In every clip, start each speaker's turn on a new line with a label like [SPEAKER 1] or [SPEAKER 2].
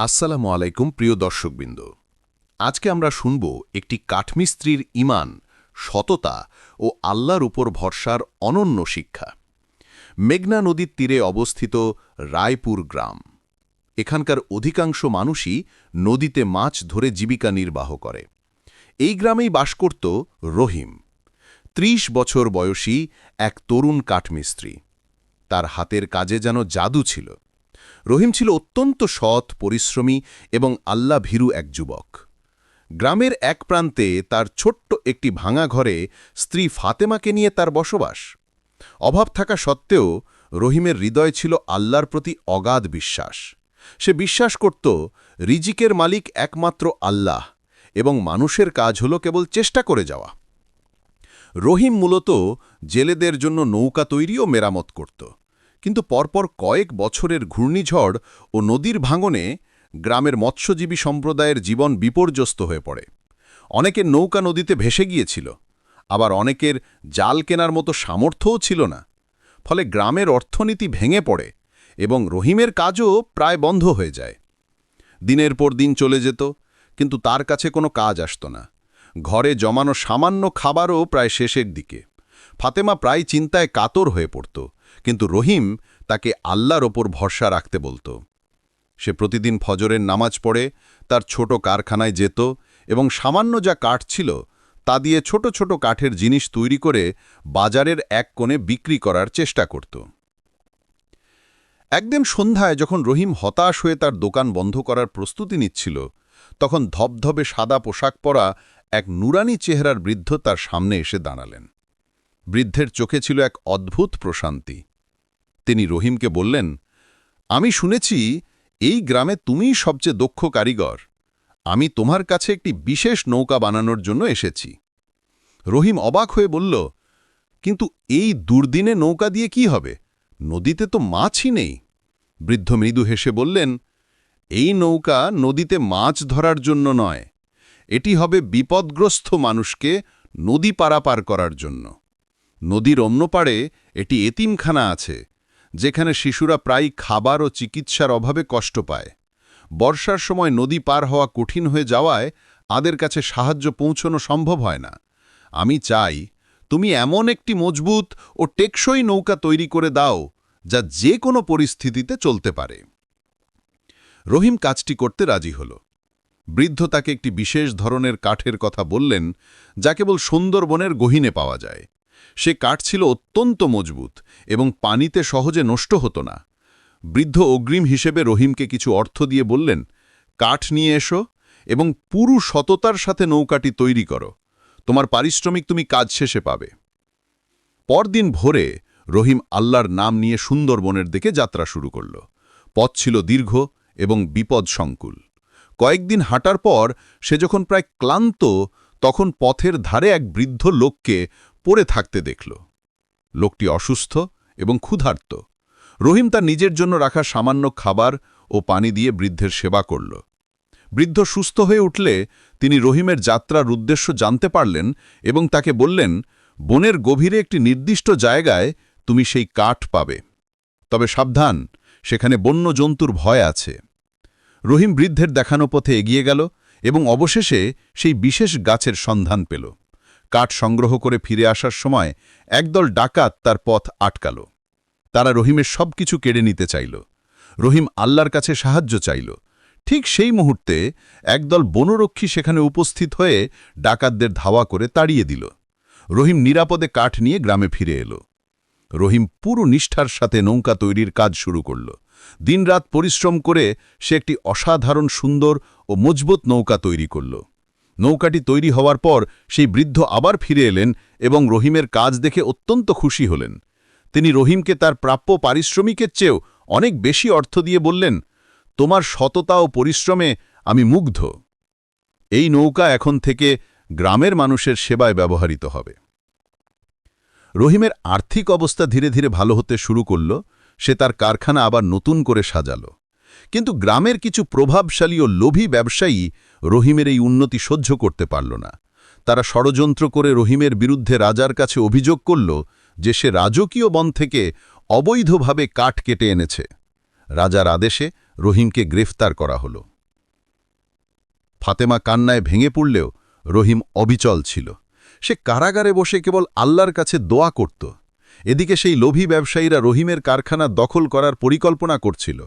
[SPEAKER 1] আসসালামু আলাইকুম, প্রিয় দর্শকবৃন্দ। আজকে আমরা শুনব একটি কাঠমিস্ত্রির ইমান, সততা ও আল্লাহর উপর ভরসার অনন্য শিক্ষা। মেঘনা নদীর তীরে অবস্থিত রায়পুর গ্রাম। এখানকার অধিকাংশ মানুষই নদীতে মাছ ধরে জীবিকা নির্বাহ করে। এই গ্রামেই বাস করত রহিম। ত্রিশ বছর বয়সী এক তরুণ কাঠমিস্ত্রি তার হাতের কাজে যেন জাদু ছিল। রহিম ছিল অত্যন্ত সৎ, পরিশ্রমী এবং আল্লাহ ভীরু এক যুবক। গ্রামের এক প্রান্তে তার ছোট্ট একটি ভাঙা ঘরে স্ত্রী ফাতেমাকে নিয়ে তার বসবাস। অভাব থাকা সত্ত্বেও রহিমের হৃদয় ছিল আল্লাহর প্রতি অগাধ বিশ্বাস। সে বিশ্বাস করত, রিজিকের মালিক একমাত্র আল্লাহ এবং মানুষের কাজ হল কেবল চেষ্টা করে যাওয়া। রহিম মূলত জেলেদের জন্য নৌকা তৈরি ও মেরামত করত। কিন্তু পরপর কয়েক বছরের ঘূর্ণিঝড় ও নদীর ভাঙনে গ্রামের মৎস্যজীবী সম্প্রদায়ের জীবন বিপর্যস্ত হয়ে পড়ে। অনেকের নৌকা নদীতে ভেসে গিয়েছিল, আবার অনেকের জাল কেনার মতো সামর্থ্যও ছিল না। ফলে গ্রামের অর্থনীতি ভেঙে পড়ে এবং রহিমের কাজও প্রায় বন্ধ হয়ে যায়। দিনের পর দিন চলে যেত, কিন্তু তার কাছে কোনো কাজ আসত না। ঘরে জমানো সামান্য খাবারও প্রায় শেষের দিকে। ফাতেমা প্রায় চিন্তায় কাতর হয়ে পড়ত কিন্তু রহিম তাকে আল্লাহর ওপর ভরসা রাখতে বলতো। সে প্রতিদিন ফজরের নামাজ পড়ে, তার ছোট কারখানায় যেত এবং সামান্য যা কাঠ ছিল, তা দিয়ে ছোট ছোট কাঠের জিনিস তৈরি করে বাজারের এক কোণে বিক্রি করার চেষ্টা করত। একদিন সন্ধ্যায় যখন রহিম হতাশ হয়ে তার দোকান বন্ধ করার প্রস্তুতি নিচ্ছিল, তখন ধবধবে সাদা পোশাক পরা এক নুরানি চেহারার বৃদ্ধ তার সামনে এসে দাঁড়ালেন। বৃদ্ধের চোখে ছিল এক অদ্ভুত প্রশান্তি। তিনি রহিমকে বললেন, আমি শুনেছি এই গ্রামে তুমিই সবচেয়ে দক্ষ কারিগর। আমি তোমার কাছে একটি বিশেষ নৌকা বানানোর জন্য এসেছি। রহিম অবাক হয়ে বলল, কিন্তু এই দুর্দিনে নৌকা দিয়ে কি হবে? নদীতে তো মাছই নেই। বৃদ্ধ মৃদু হেসে বললেন, এই নৌকা নদীতে মাছ ধরার জন্য নয়। এটি হবে বিপদগ্রস্ত মানুষকে নদী পারাপার করার জন্য। নদীর অন্য পাড়ে এটি এতিমখানা আছে। যেখানে শিশুরা প্রায় খাবার ও চিকিৎসার অভাবে কষ্ট পায়। বর্ষার সময় নদী পার হওয়া কঠিন হয়ে যাওয়ায় আদের কাছে সাহায্য পৌঁছনো সম্ভব হয় না। আমি চাই, তুমি এমন একটি মজবুত ও টেকসই নৌকা তৈরি করে দাও, যা যে কোনো পরিস্থিতিতে চলতে পারে। রহিম কাজটি করতে রাজি হল। বৃদ্ধ তাকে একটি বিশেষ ধরনের কাঠের কথা বললেন, যা কেবল সুন্দরবনের গহিনে পাওয়া যায়। সে কাঠ ছিল অত্যন্ত মজবুত এবং পানিতে সহজে নষ্ট হতো না। বৃদ্ধ অগ্রিম হিসেবে রহিমকে কিছু অর্থ দিয়ে বললেন, কাঠ নিয়ে এসো এবং পুরু সততার সাথে নৌকাটি তৈরি করো। তোমার পারিশ্রমিক তুমি কাজ শেষে পাবে। পরদিন ভোরে রহিম আল্লাহর নাম নিয়ে সুন্দরবনের দিকে যাত্রা শুরু করল। পথ ছিল দীর্ঘ এবং বিপদ সংকুল। কয়েকদিন হাঁটার পর সে যখন প্রায় ক্লান্ত, তখন পথের ধারে এক বৃদ্ধ লোককে পড়ে থাকতে দেখল। লোকটি অসুস্থ এবং ক্ষুধার্ত। রহিম তার নিজের জন্য রাখা সামান্য খাবার ও পানি দিয়ে বৃদ্ধের সেবা করল। বৃদ্ধ সুস্থ হয়ে উঠলে তিনি রহিমের যাত্রার উদ্দেশ্য জানতে পারলেন এবং তাকে বললেন, বনের গভীরে একটি নির্দিষ্ট জায়গায় তুমি সেই কাঠ পাবে। তবে সাবধান, সেখানে বন্য জন্তুর ভয় আছে রহিম বৃদ্ধের দেখানো পথে এগিয়ে গেল এবং অবশেষে সেই বিশেষ গাছের সন্ধান পেল। কাঠ সংগ্রহ করে ফিরে আসার সময় একদল ডাকাত তার পথ আটকাল। তারা রহিমের সব কিছু কেড়ে নিতে চাইল। রহিম আল্লাহর কাছে সাহায্য চাইল। ঠিক সেই মুহূর্তে একদল বনরক্ষী সেখানে উপস্থিত হয়ে ডাকাতদের ধাওয়া করে তাড়িয়ে দিল। রহিম নিরাপদে কাঠ নিয়ে গ্রামে ফিরে এলো। রহিম পুরো নিষ্ঠার সাথে নৌকা তৈরির কাজ শুরু করল। দিনরাত পরিশ্রম করে সে একটি অসাধারণ সুন্দর ও মজবুত নৌকা তৈরি করল। নৌকাটি তৈরি হওয়ার পর সেই বৃদ্ধ আবার ফিরে এলেন এবং রহিমের কাজ দেখে অত্যন্ত খুশি হলেন। তিনি রহিমকে তার প্রাপ্য পারিশ্রমিকের চেয়েও অনেক বেশি অর্থ দিয়ে বললেন, তোমার সততা ও পরিশ্রমে আমি মুগ্ধ। এই নৌকা এখন থেকে গ্রামের মানুষের সেবায় ব্যবহৃত হবে। রহিমের আর্থিক অবস্থা ধীরে ধীরে ভালো হতে শুরু করল। সে তার কারখানা আবার নতুন করে সাজাল। কিন্তু গ্রামের কিছু প্রভাবশালী ও লোভী ব্যবসায়ী রহিমের এই উন্নতি সহ্য করতে পারল না। তারা ষড়যন্ত্র করে রহিমের বিরুদ্ধে রাজার কাছে অভিযোগ করল যে সে রাজকীয় বন থেকে অবৈধভাবে কাঠ কেটে এনেছে। রাজার আদেশে রহিমকে গ্রেফতার করা হল। ফাতেমা কান্নায় ভেঙে পড়লেও রহিম অবিচল ছিল। সে কারাগারে বসে কেবল আল্লাহর কাছে দোয়া করত। এদিকে সেই লোভী ব্যবসায়ীরা রহিমের কারখানা দখল করার পরিকল্পনা করছিল।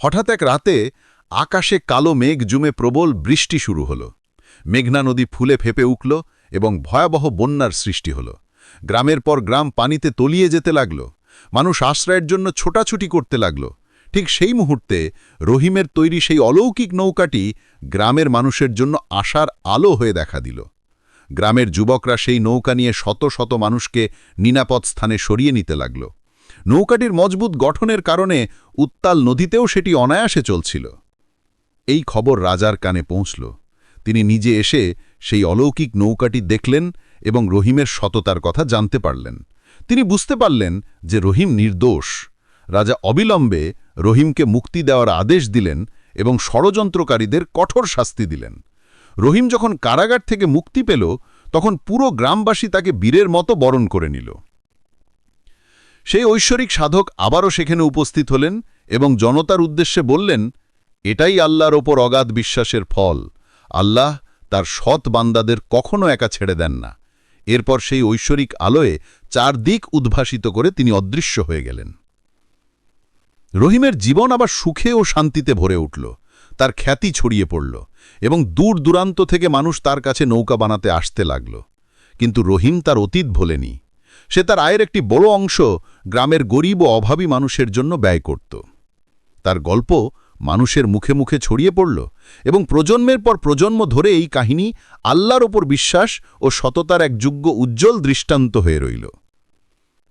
[SPEAKER 1] হঠাৎ এক রাতে আকাশে কালো মেঘ জুমে প্রবল বৃষ্টি শুরু হল। মেঘনা নদী ফুলে ফেপে উঠল এবং ভয়াবহ বন্যার সৃষ্টি হল। গ্রামের পর গ্রাম পানিতে তলিয়ে যেতে লাগল। মানুষ আশ্রয়ের জন্য ছোটাছুটি করতে লাগল। ঠিক সেই মুহূর্তে রহিমের তৈরি সেই অলৌকিক নৌকাটি গ্রামের মানুষের জন্য আশার আলো হয়ে দেখা দিল। গ্রামের যুবকরা সেই নৌকা নিয়ে শত শত মানুষকে নিরাপদ স্থানে সরিয়ে নিতে লাগল। নৌকাটির মজবুত গঠনের কারণে উত্তাল নদীতেও সেটি অনায়াসে চলছিল। এই খবর রাজার কানে পৌঁছল। তিনি নিজে এসে সেই অলৌকিক নৌকাটি দেখলেন এবং রহিমের সততার কথা জানতে পারলেন। তিনি বুঝতে পারলেন যে রহিম নির্দোষ। রাজা অবিলম্বে রহিমকে মুক্তি দেওয়ার আদেশ দিলেন এবং ষড়যন্ত্রকারীদের কঠোর শাস্তি দিলেন। রহিম যখন কারাগার থেকে মুক্তি পেল, তখন পুরো গ্রামবাসী তাকে বীরের মতো বরণ করে নিল। সেই ঐশ্বরিক সাধক আবারও সেখানে উপস্থিত হলেন এবং জনতার উদ্দেশ্যে বললেন, এটাই আল্লাহর ওপর অগাধ বিশ্বাসের ফল। আল্লাহ তার সৎ বান্দাদের কখনো একা ছেড়ে দেন না। এরপর সেই ঐশ্বরিক আলোয় চারদিক উদ্ভাসিত করে তিনি অদৃশ্য হয়ে গেলেন। রহিমের জীবন আবার সুখে ও শান্তিতে ভরে উঠল। তার খ্যাতি ছড়িয়ে পড়ল এবং দূর দূরান্ত থেকে মানুষ তার কাছে নৌকা বানাতে আসতে লাগল। কিন্তু রহিম তার অতীত ভোলেনি। সে তার আয়ের একটি বড় অংশ গ্রামের গরিব ও অভাবী মানুষের জন্য ব্যয় করত। তার গল্প মানুষের মুখে মুখে ছড়িয়ে পড়ল এবং প্রজন্মের পর প্রজন্ম ধরে এই কাহিনী আল্লাহর ওপর বিশ্বাস ও সততার এক যোগ্য উজ্জ্বল দৃষ্টান্ত হয়ে রইল।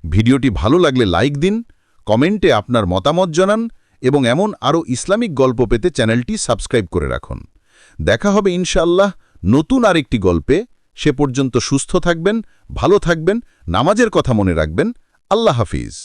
[SPEAKER 1] ভিডিওটি ভালো লাগলে লাইক দিন, কমেন্টে আপনার মতামত জানান এবং এমন আরও ইসলামিক গল্প পেতে চ্যানেলটি সাবস্ক্রাইব করে রাখুন। দেখা হবে ইনশাআল্লাহ নতুন আরেকটি গল্পে। সে পর্যন্ত সুস্থ থাকবেন ভালো থাকবেন নামাজের কথা মনে রাখবেন। আল্লাহ হাফিজ।